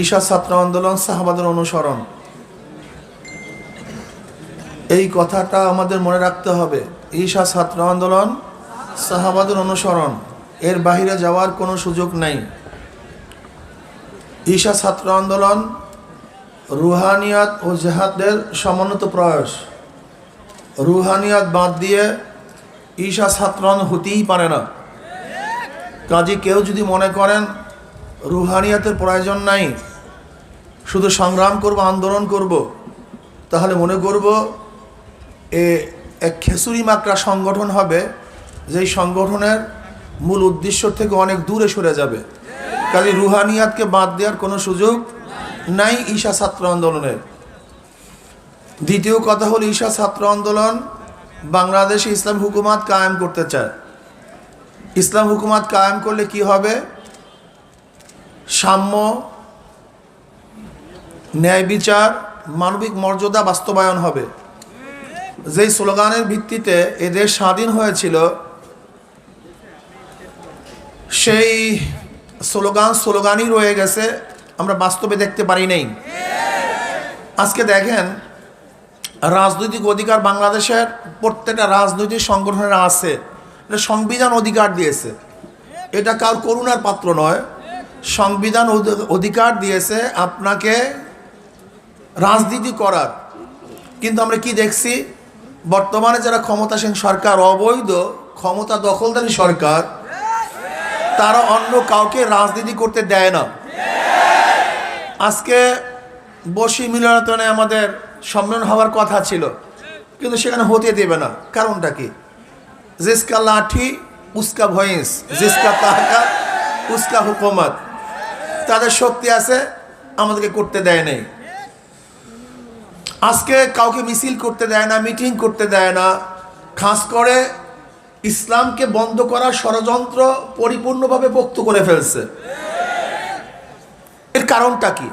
ঈশা ছাত্র আন্দোলন সাহাবাদের অনুসরণ। এই কথাটা আমাদের মনে রাখতে হবে। ঈশা ছাত্র আন্দোলন সাহাবাদের অনুসরণ। এর বাহিরে যাওয়ার কোনো সুযোগ নেই। ঈশা ছাত্র আন্দোলন রুহানিয়াত ও জেহাদের সমন্বিত প্রয়াস। রুহানিয়াত বাদ দিয়ে ঈশা ছাত্র হতেই পারে না। কাজে কেউ যদি মনে করেন রুহানিয়াতের প্রয়োজন নাই শুধু সংগ্রাম করব, আন্দোলন করব, তাহলে মনে করব এ এক খেসুরি মাকড়া সংগঠন হবে, যেই সংগঠনের মূল উদ্দেশ্য থেকে অনেক দূরে সরে যাবে। কাজে রুহানিয়াতকে বাদ দেওয়ার কোনো সুযোগ নাই ঈশা ছাত্র আন্দোলনের। দ্বিতীয় কথা হলো ঈশা ছাত্র আন্দোলন বাংলাদেশে ইসলাম হুকুমাত কায়েম করতে চায়। ইসলাম হুকুমাত কায়েম করলে কি হবে? সাম্য ন্যায় বিচার, মানবিক মর্যাদা বাস্তবায়ন হবে। যেই স্লোগানের ভিত্তিতে এদেশ স্বাধীন হয়েছিল, সেই স্লোগান স্লোগানই রয়ে গেছে, আমরা বাস্তবে দেখতে পারি নাই। আজকে দেখেন, রাজনৈতিক অধিকার বাংলাদেশের প্রত্যেকটা রাজনৈতিক সংগঠনের আছে, এটা সংবিধান অধিকার দিয়েছে। এটা কার করুণার পাত্র নয়, সংবিধান অধি- অধিকার দিয়েছে আপনাকে রাজনীতি করার। কিন্তু আমরা কি দেখছি? বর্তমানে যারা ক্ষমতাসীন সরকার, অবৈধ ক্ষমতা দখলদারী সরকার, তারা অন্য কাউকে রাজনীতি করতে দেয় না। আজকে বসি মিলনায়তনে আমাদের সম্মেলন হওয়ার কথা ছিল, কিন্তু সেখানে হতে দেবে না। কারণটা কি? জিসকা লাঠি, উস্কা ভয়েস, জিসকা তাহাকা, উস্কা হুকুমত। তাদের শক্তি আছে, আমাদেরকে করতে দেয় নাই। আজকে কাউকে মিছিল করতে দেয় না, মিটিং করতে দেয় না। খাস করে ইসলামকে বন্ধ করার ষড়যন্ত্র পরিপূর্ণভাবে বক্ত করে ফেলছে। এর কারণটা কি?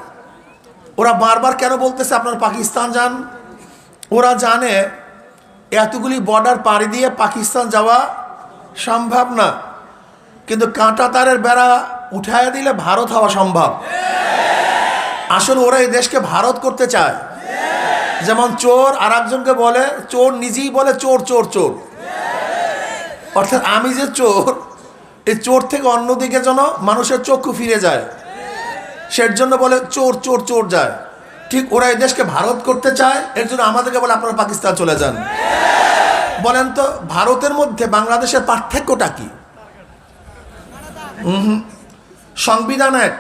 ওরা বারবার কেন বলতেছে আপনার পাকিস্তান যান? ওরা জানে এতগুলি বর্ডার পাড়ি দিয়ে পাকিস্তান যাওয়া সম্ভব না। কিন্তু কাঁটা তারের বেড়া উঠায় দিলে ভারত হওয়া সম্ভব। আসলে ওরা এই দেশকে ভারত করতে চায়। যেমন চোর আর একজনকে বলে, চোর নিজেই বলে চোর চোর চোর। অর্থাৎ আমি যে চোর, এই চোর থেকে অন্যদিকে যেন মানুষের চক্ষু ফিরে যায়, সের জন্য বলে চোর চোর চোর যায়। ঠিক ওরা এই দেশকে ভারত করতে চায়, এর জন্য আমাদেরকে বলে আপনারা পাকিস্তান চলে যান। বলেন তো, ভারতের মধ্যে বাংলাদেশের পার্থক্যটা কি। সংবিধান এক।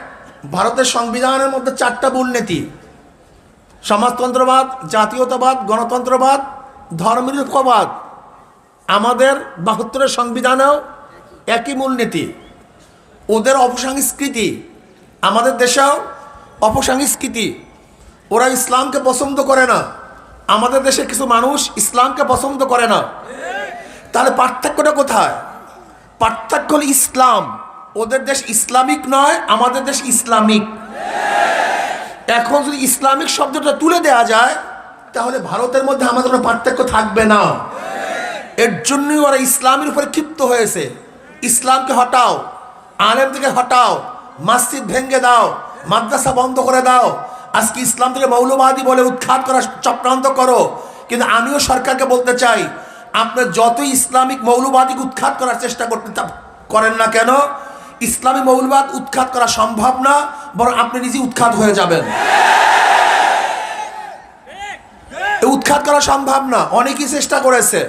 ভারতের সংবিধানের মধ্যে চারটা মূলনীতি সমাজতন্ত্রবাদ, জাতীয়তাবাদ, গণতন্ত্রবাদ, ধর্মনিরপেক্ষবাদ। আমাদের বাহাত্তরের সংবিধানেও একই মূলনীতি। ওদের অপসংস্কৃতি, আমাদের দেশেও অপসংস্কৃতি। ওরা ইসলামকে পছন্দ করে না। আমাদের দেশের কিছু মানুষ ইসলামকে পছন্দ করে না। তাহলে পার্থক্যটা কোথায়? পার্থক্য হল ইসলাম। ওদের দেশ ইসলামিক নয়, আমাদের দেশ ইসলামিক। এখন যদি ইসলামিক শব্দটা তুলে দেওয়া যায়, তাহলে ভারতের মধ্যে আমাদের কোনো পার্থক্য থাকবে না। এর জন্যই ওরা ইসলামের উপরে ক্ষিপ্ত হয়েছে। ইসলামকে হটাও আলেম থেকে হটাও, মসজিদ ভেঙে দাও, মাদ্রাসা বন্ধ করে দাও। আজকে ইসলাম থেকে মৌলবাদী বলে উৎখাত করা চক্রান্ত করো। কিন্তু আমিও সরকারকে বলতে চাই, আপনার যতই ইসলামিক মৌলবাদীকে উৎখাত করার চেষ্টা করতে করেন না কেন ইসলামী মৌলবাদ উৎখাত করা সম্ভব না, বরং আপনি নিজে উৎখাত হয়ে যাবেন। উৎখাত করা সম্ভব না, অনেকেই চেষ্টা করেছে।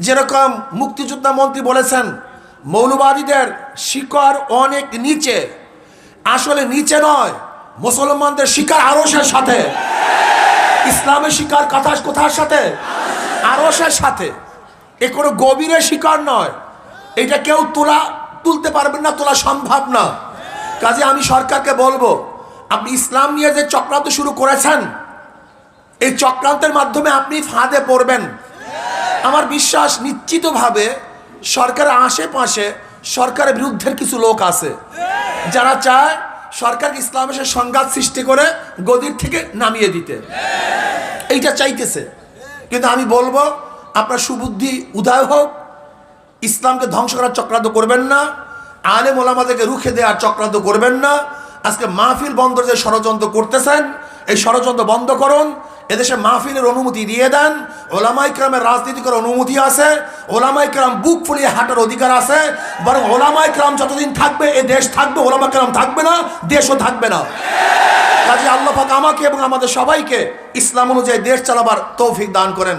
যেরকম মুক্তিযোদ্ধা মন্ত্রী বলেছেন, মৌলবাদীদের শিকড় অনেক নিচে। আসলে নিচে নয়, মুসলমানদের শিকার আরসের সাথে। ইসলামের শিকার কথা কোথার সাথে? আরসের সাথে। এ কোনো গভীরের শিকার নয়। এটা কেউ তোলা তুলতে পারবেন না, তোলা সম্ভব না। কাজে আমি সরকারকে বলব, আপনি ইসলাম নিয়ে যে চক্রান্ত শুরু করেছেন, এই চক্রান্তের মাধ্যমে আপনি ফাঁদে পড়বেন। আমার বিশ্বাস নিশ্চিতভাবে সরকারের আশেপাশে সরকারের বিরুদ্ধের কিছু লোক আছে, যারা চায় সরকার ইসলামের সাথে সংঘাত সৃষ্টি করে গদির থেকে নামিয়ে দিতে। এইটা চাইতেছে। কিন্তু আমি বলব, আপনার সুবুদ্ধি উদয় হোক ইসলামকে ধ্বংস করার চক্রান্ত করবেন না, আলেম ওলামাদেরকে রুখে দেওয়ার চক্রান্ত করবেন না। আজকে মাহফিল বন্ধের যে ষড়যন্ত্র করতেছেন, এই ষড়যন্ত্র বন্ধ করুন, এদেশে মাহফিলের অনুমতি দিয়ে দেন, ওলামাই ক্রামের রাজনীতি করার অনুমতি আছে, ওলামাই ক্রাম বুক ফুলিয়ে হাঁটার অধিকার আছে, বরং ওলামাই ক্রাম যতদিন থাকবে, এ দেশ থাকবে, ওলামা ক্রাম থাকবে না, দেশও থাকবে না। কাজে আল্লাহাক আমাকে এবং আমাদের সবাইকে ইসলাম অনুযায়ী দেশ চালাবার তৌফিক দান করেন।